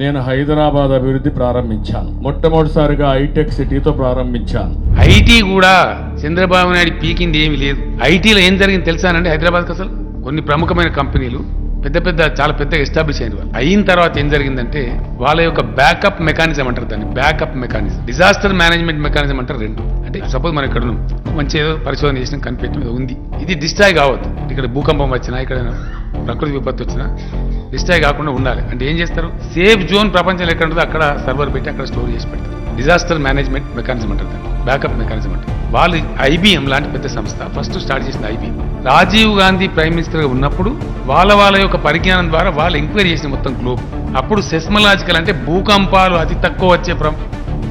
నేను హైదరాబాద్ అభివృద్ధి ప్రారంభించాను. మొట్టమొదటిసారిగా హైటెక్ సిటీతో ప్రారంభించాను. ఐటీ కూడా చంద్రబాబు నాయుడు పీకింది ఏమీ లేదు. ఐటీలో ఏం జరిగింది తెలుసానండి హైదరాబాద్కి అసలు? కొన్ని ప్రముఖమైన కంపెనీలు పెద్ద పెద్ద చాలా పెద్దగా ఎస్టాబ్లిష్ అయిన వాళ్ళు అయిన తర్వాత ఏం జరిగిందంటే వాళ్ళ యొక్క బ్యాకప్ మెకానిజం అంటారు దాన్ని. Backup mechanism disaster management mechanism అంటారు రెండు. అంటే సపోజ్ మనం ఇక్కడ మంచి ఏదో పరిశోధన చేసిన కనిపెట్టిన ఉంది. ఇది డిస్ట్రాయ్ కావద్దు. ఇక్కడ భూకంపం వచ్చినా ఇక్కడ ప్రకృతి విపత్తు వచ్చినా డిస్ట్రాయ్ కాకుండా ఉండాలి. అంటే ఏం చేస్తారు? సేఫ్ జోన్ ప్రపంచంలో ఎక్కడ ఉంటుందో అక్కడ సర్వర్ పెట్టి అక్కడ స్టోర్ చేసి పెడతారు. డిజాస్టర్ మేనేజ్మెంట్ మెకానిజం అంటారు దాన్ని. బ్యాకప్ మెకానిజం అంటారు. వాళ్ళు ఐబీఎం లాంటి పెద్ద సంస్థ. ఫస్ట్ స్టార్ట్ చేసిన ఐబీఎం రాజీవ్ గాంధీ ప్రైమ్ మినిస్టర్గా ఉన్నప్పుడు వాళ్ళ వాళ్ళ యొక్క పరిజ్ఞానం ద్వారా వాళ్ళు ఎంక్వైరీ చేసిన మొత్తం గ్లోబ్. అప్పుడు సెస్మలాజికల్ అంటే భూకంపాలు అతి తక్కువ వచ్చే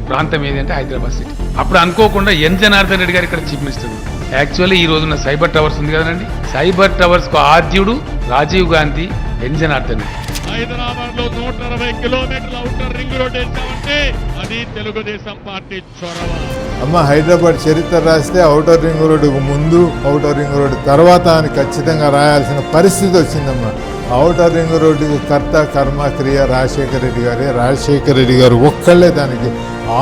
ప్రాంతం ఏది అంటే హైదరాబాద్ సిటీ. అప్పుడు అనుకోకుండా ఎన్ జనార్దన్ రెడ్డి గారు ఇక్కడ చీఫ్ మినిస్టర్. యాక్చువల్లీ ఈ రోజున సైబర్ టవర్స్ ఉంది కదండి. సైబర్ టవర్స్కు ఆద్యుడు రాజీవ్ గాంధీ ఎన్ జనార్దన్ రెడ్డి. హైదరాబాద్లో నూట అరవై కిలోమీటర్ల అవుటర్ రింగ్ రోడ్ వేసామంటే అది తెలుగుదేశం పార్టీ చొరవ. అమ్మ హైదరాబాద్ చరిత్ర రాస్తే అవుటర్ రింగ్ రోడ్డుకు ముందు అవుటర్ రింగ్ రోడ్డు తర్వాత అని ఖచ్చితంగా రాయాల్సిన పరిస్థితి వచ్చిందమ్మా. అవుటర్ రింగ్ రోడ్డుకి కర్త కర్మ క్రియ రాజశేఖర రెడ్డి గారే. రాజశేఖర రెడ్డి గారు ఒక్కళ్ళే దానికి.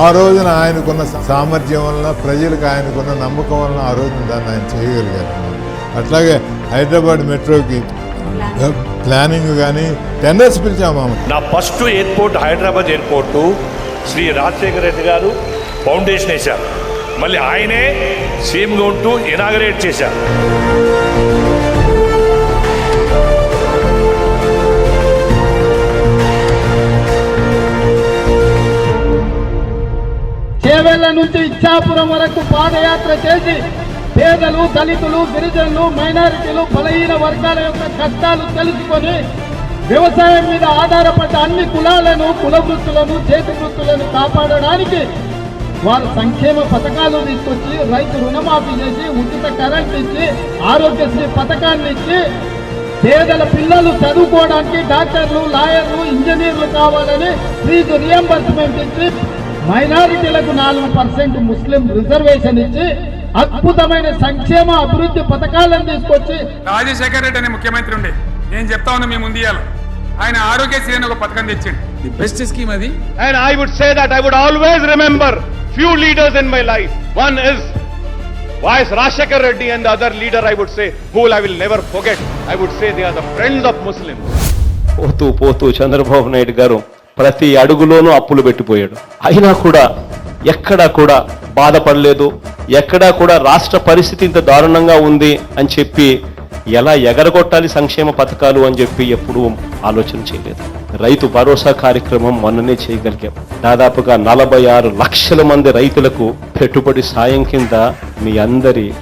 ఆ రోజున ఆయనకున్న సామర్థ్యం వలన ప్రజలకు ఆయనకున్న నమ్మకం వలన ఆ రోజున దాన్ని ఆయన చేయగలిగారు. అట్లాగే హైదరాబాద్ మెట్రోకి ప్లానింగ్ కానీ టెండర్స్ పిలిచామమ్మ నా first airport Hyderabad airport Shri Rajasekhara Reddy garu foundation వేశారు. మళ్ళీ ఆయనే సీఎంగా ఉంటూ ఇనాగరేట్ చేశారు. చేవెళ్ళ నుంచి ఇచ్చాపురం వరకు పాదయాత్ర చేసి పేదలు దళితులు గిరిజనులు మైనారిటీలు బలహీన వర్గాల యొక్క కష్టాలు తెలుసుకొని వ్యవసాయం మీద ఆధారపడ్డ అన్ని కులాలను కుల వృత్తులను చేతి వృత్తులను కాపాడడానికి వారు సంక్షేమ పథకాలు తీసుకొచ్చి రైతు రుణమాఫీ చేసి ఉచిత కరెంట్ ఇచ్చి ఆరోగ్యశ్రీ పథకాన్ని ఇచ్చి పేదల పిల్లలు చదువుకోవడానికి డాక్టర్లు లాయర్లు ఇంజనీర్లు కావాలని ఫీజు రియంబర్స్మెంట్ ఇచ్చి మైనారిటీలకు నాలుగు పర్సెంట్ ముస్లిం రిజర్వేషన్ ఇచ్చి అద్భుతమైన సంక్షేమ అభివృద్ధి పథకాలను తీసుకొచ్చి రాజశేఖర రెడ్డి అనే ముఖ్యమంత్రి ఉండి. నేను చెప్తా ఉన్నా మీ ఆయన ఆరోగ్య శ్రీ ఒక పథకం తెచ్చింది ది బెస్ట్ స్కీమ్ అది. And I would say that I would always remember few leaders in my life one is YS Rajasekhar Reddy and other leader I would say who'll I will never forget I would say they are the friends of Muslim పోతూ పోతూ చంద్రబాబు నాయుడు గారు ప్రతి అడుగులోనూ అప్పులు పెట్టిపోయాడు. అయినా కూడా ఎక్కడా కూడా బాధపడలేదు. ఎక్కడా కూడా రాష్ట్ర పరిస్థితి ఇంత దారుణంగా ఉంది అని చెప్పి ఎలా ఎగరగొట్టాలి సంక్షేమ పథకాలు అని చెప్పి ఎప్పుడూ ఆలోచన చేయలేదు. రైతు భరోసా కార్యక్రమం మొన్ననే చేయగలిగాం. దాదాపుగా నలభై ఆరు లక్షల మంది రైతులకు పెట్టుబడి సాయం కింద మీ అందరి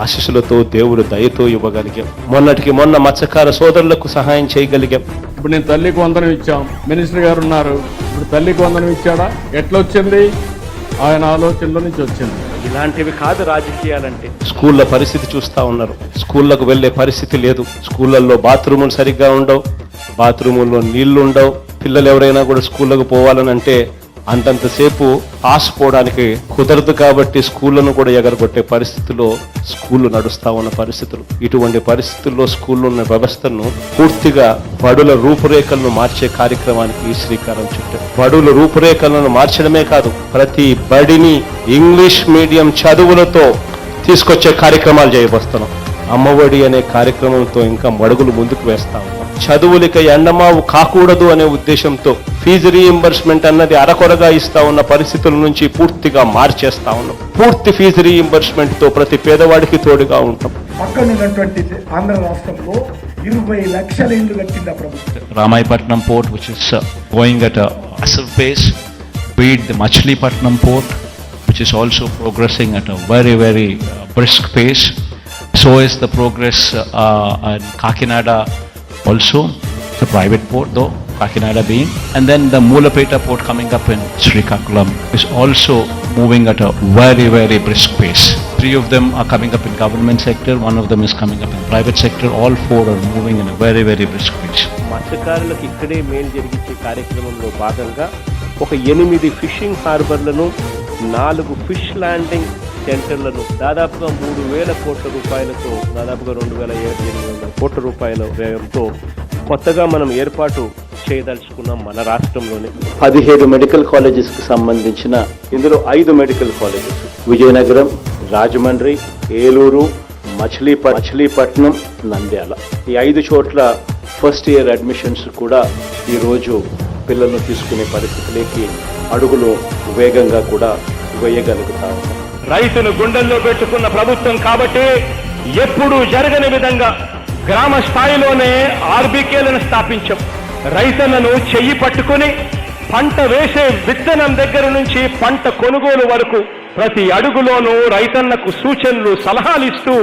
ఆశీస్సులతో దేవుడు దయతో ఇవ్వగలిగాం. మొన్నటికి మొన్న మత్స్యకార సోదరులకు సహాయం చేయగలిగాం. ఇప్పుడు నేను తల్లికి వందనం ఇచ్చాం. మినిస్టర్ గారు ఉన్నారు. ఇప్పుడు తల్లికి వందనం ఇచ్చాడా? ఎట్లొచ్చింది? ఆయన ఆలోచనలో నుంచి వచ్చింది. ఇలాంటివి కాదు రాజకీయాలంటే. స్కూళ్ళ పరిస్థితి చూస్తా ఉన్నారు. స్కూళ్ళకు వెళ్ళే పరిస్థితి లేదు. స్కూళ్ళల్లో బాత్రూములు సరిగ్గా ఉండవు. బాత్రూముల్లో నీళ్ళు ఉండవు. పిల్లలు ఎవరైనా కూడా స్కూళ్ళకు పోవాలని అంటే అంతంతసేపు ఆసిపోవడానికి కుదరదు కాబట్టి స్కూళ్ళను కూడా ఎగరగొట్టే పరిస్థితిలో స్కూళ్ళు నడుస్తా ఉన్న పరిస్థితులు. ఇటువంటి పరిస్థితుల్లో స్కూల్లో ఉన్న వ్యవస్థను పూర్తిగా బడుల రూపురేఖలను మార్చే కార్యక్రమానికి శ్రీకారం చుట్టారు బడుల రూపురేఖలను మార్చడమే కాదు ప్రతి బడిని ఇంగ్లీష్ మీడియం చదువులతో తీసుకొచ్చే కార్యక్రమాలు చేయబోస్తున్నాం. అమ్మఒడి అనే కార్యక్రమంతో ఇంకా మడుగులు ముందుకు వేస్తా ఉన్నాం. చదువులకి ఎండమావు కాకూడదు అనే ఉద్దేశంతో ఫీజు రీయింబర్స్మెంట్ అన్నది అరకొరగా ఇస్తా ఉన్న పరిస్థితుల నుంచి పూర్తిగా మార్చేస్తా ఉన్నాం. పూర్తి ఫీజు రీయింబర్స్మెంట్తో ప్రతి పేదవాడికి తోడుగా ఉంటాం. పక్కన ఉన్నటువంటి ఆంధ్ర రాష్ట్రంలో ఇరవై లక్షల ఇల్లు కట్టింది ఆ ప్రభుత్వం. Ramaipatnam port, which is uh, going at a massive pace, be it the Machilipatnam port, which is also progressing at a very, very uh, brisk pace. So is the progress uh, in Kakinada also, the private port though, Kakinada being. And then the Mulapeta port coming up in Srikakulam is also moving at a very, very brisk pace. Three of them are coming up in government sector, one of them is coming up in private sector. All four are moving in a very, very brisk pace. మత్స్యకారులకు ఇక్కడే మేలు జరిగించే కార్యక్రమంలో భాగంగా ఒక ఎనిమిది fishing హార్బర్లను నాలుగు fish landing సెంటర్లను దాదాపుగా మూడు వేల కోట్ల రూపాయలతో దాదాపుగా రెండు వేల ఎనిమిది వందల కోట్ల రూపాయల వ్యయంతో కొత్తగా మనం ఏర్పాటు చేయదలుచుకున్నాం మన రాష్ట్రంలోనే. పదిహేడు మెడికల్ కాలేజెస్కు సంబంధించిన ఇందులో ఐదు మెడికల్ కాలేజెస్. విజయనగరం రాజమండ్రి ఏలూరు మచిలీప మచిలీపట్నం నంద్యాల. ఈ ఐదు చోట్ల ఫస్ట్ ఇయర్ అడ్మిషన్స్ కూడా ఈరోజు పిల్లలను తీసుకునే పరిస్థితులకి అడుగులు వేగంగా కూడా వేయగలుగుతా. ఉన్నాం రైతును గుండెల్లో పెట్టుకున్న ప్రభుత్వం కాబట్టి ఎప్పుడూ జరగని విధంగా గ్రామ స్థాయిలోనే ఆర్బీకేలను స్థాపించాం. రైతన్నను చెయ్యి పట్టుకుని పంట వేసే విత్తనం దగ్గర నుంచి పంట కొనుగోలు వరకు ప్రతి అడుగులోనూ రైతన్నకు సూచనలు సలహాలు ఇస్తూ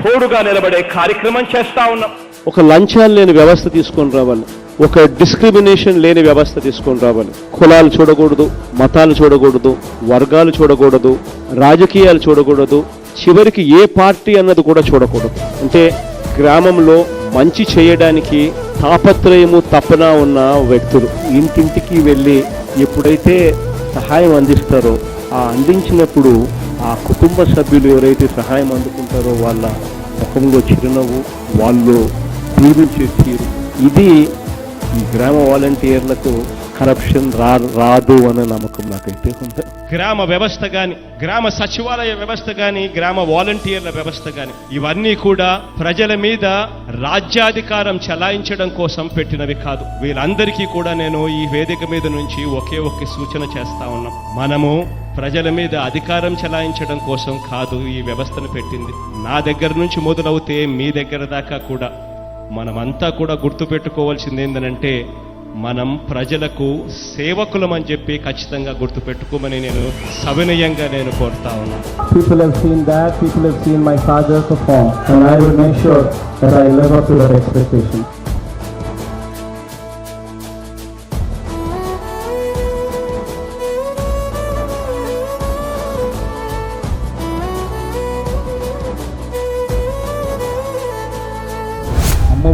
తోడుగా నిలబడే కార్యక్రమం చేస్తా ఉన్నాం. ఒక లంచాలు లేని వ్యవస్థ తీసుకొని రావాలి. ఒక డిస్క్రిమినేషన్ లేని వ్యవస్థ తీసుకొని రావాలి. కులాలు చూడకూడదు మతాలు చూడకూడదు వర్గాలు చూడకూడదు రాజకీయాలు చూడకూడదు చివరికి ఏ పార్టీ అన్నది కూడా చూడకూడదు. అంటే గ్రామంలో మంచి చేయడానికి తాపత్రయము తపన ఉన్న వ్యక్తులు ఇంటింటికి వెళ్ళి ఎప్పుడైతే సహాయం అందిస్తారో ఆ అందించినప్పుడు ఆ కుటుంబ సభ్యులు ఎవరైతే సహాయం అందుకుంటారో వాళ్ళ ముఖంలో చిరునవ్వు వాళ్ళు దీవించే తీరు. ఇది ఈ గ్రామ వాలంటీర్లకు కరప్షన్ రా రాదు అనే నమ్మకం నాకైతే ఉంది. గ్రామ వ్యవస్థ కానీ గ్రామ సచివాలయ వ్యవస్థ కానీ గ్రామ వాలంటీర్ల వ్యవస్థ కానీ ఇవన్నీ కూడా ప్రజల మీద రాజ్యాధికారం చలాయించడం కోసం పెట్టినవి కాదు. వీళ్ళందరికీ కూడా నేను ఈ వేదిక మీద నుంచి ఒకే ఒకే సూచన చేస్తా ఉన్నాం. మనము ప్రజల మీద అధికారం చలాయించడం కోసం కాదు ఈ వ్యవస్థను పెట్టింది. నా దగ్గర నుంచి మొదలవుతే మీ దగ్గర దాకా కూడా మనమంతా కూడా గుర్తుపెట్టుకోవాల్సింది ఏంటంటే మనం ప్రజలకు సేవకులం అని చెప్పి ఖచ్చితంగా గుర్తు పెట్టుకోమని నేను సవినయంగా నేను కోరుతా ఉన్నాను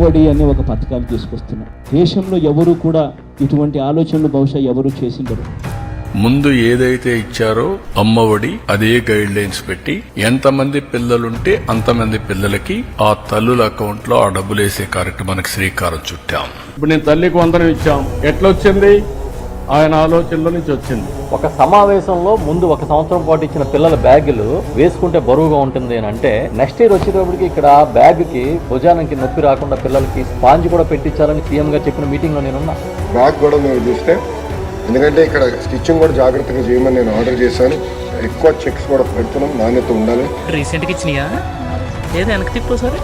అమ్మఒడి అనే ఒక పథకాన్ని తీసుకొస్తున్నాం. దేశంలో ఎవరు కూడా ఇటువంటి ఆలోచనలు బహుశా ఎవరు చేసిండరు. ముందు ఏదైతే ఇచ్చారో అమ్మఒడి అదే గైడ్ లైన్స్ పెట్టి ఎంతమంది పిల్లలుంటే అంతమంది పిల్లలకి ఆ తల్లుల అకౌంట్లో ఆ డబ్బులు వేసే కార్యక్రమానికి శ్రీకారం చుట్టాం. ఇప్పుడు నేను తల్లికి వందనం ఇచ్చాం. ఎట్లొచ్చింది? ఆయన ఆలోచనలో నుంచి వచ్చింది. ఒక సమావేశంలో ముందు ఒక సంవత్సరం పాటు ఇచ్చిన పిల్లల బ్యాగులు వేసుకుంటే బరువుగా ఉంటుంది అని అంటే నెక్స్ట్ ఇయర్ వచ్చేటప్పటికి ఇక్కడ బ్యాగ్కి భుజానికి నొప్పి రాకుండా పిల్లలకి స్పాంజ్ కూడా పెట్టించాలని సీఎం గారు చెప్పిన మీటింగ్లో నేనున్నా బ్యాగ్ కూడా మీరు చూస్తే ఎందుకంటే ఇక్కడ స్టిచ్చింగ్ కూడా జాగ్రత్తగా చేయమని నేను ఆర్డర్ చేశాను. ఎక్కువ చెక్స్ కూడా పెడుతున్నాం నాణ్యత ఉండాలి. రీసెంట్గా ఇచ్చినాయా? ఏదో వెనక్కి తిప్పు సరే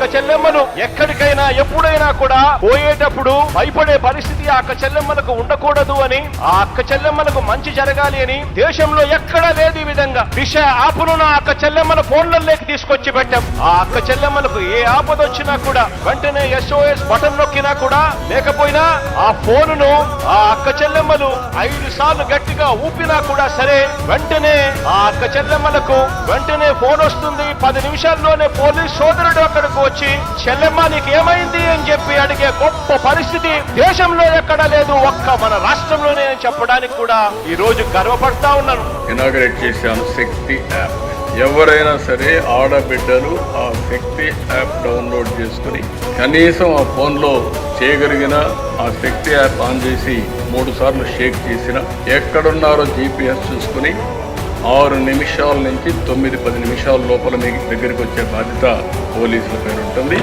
నా చెల్లెమ్మను ఎక్కడికైనా ఎప్పుడైనా కూడా పోయేటప్పుడు భయపడే పరిస్థితి ఆ అక్క చెల్లెమ్మలకు ఉండకూడదు అని ఆ అక్క చెల్లెమ్మలకు మంచి జరగాలి అని దేశంలో ఎక్కడా లేదు ఈ విధంగా. విష ఆపును నా అక్క చెల్లెమ్మల ఫోన్లలోకి తీసుకొచ్చి పెట్టాం. ఆ అక్క చెల్లెమ్మలకు ఏ ఆపద వచ్చినా కూడా వెంటనే ఎస్ఓఎస్ బటన్ నొక్కినా కూడా లేకపోయినా ఆ ఫోనును ఆ అక్క చెల్లెమ్మలు ఐదు సార్లు గట్టిగా ఊపినా కూడా సరే వెంటనే ఆ అక్క చెల్లెమ్మలకు వెంటనే ఫోన్ వస్తుంది. పది నిమిషాల్లోనే పోలీస్ సోదరుడు అక్కడికి వచ్చి చెల్లెమ్మ నీకు ఏమైంది అని చెప్పి అడిగే గొప్ప పరిస్థితి దేశంలో ఎక్కడా లేదు. ఒక్క మన రాష్ట్రంలోనే అని చెప్పడానికి కూడా ఈ రోజు గర్వపడతా ఉన్నాను. ఇనాగరేట్ చేశాను శక్తి యాప్. ఎవరైనా సరే ఆడబిడ్డలు ఆ శక్తి యాప్ డౌన్లోడ్ చేసుకుని కనీసం ఆ ఫోన్లో చేయగలిగిన ఆ శక్తి యాప్ ఆన్ చేసి మూడు సార్లు షేక్ చేసిన ఎక్కడున్నారో జీపీఎస్ చూసుకుని ఆరు నిమిషాల నుంచి తొమ్మిది పది నిమిషాల లోపల మీ దగ్గరికి వచ్చే బాధ్యత పోలీసుల పైన ఉంటుంది.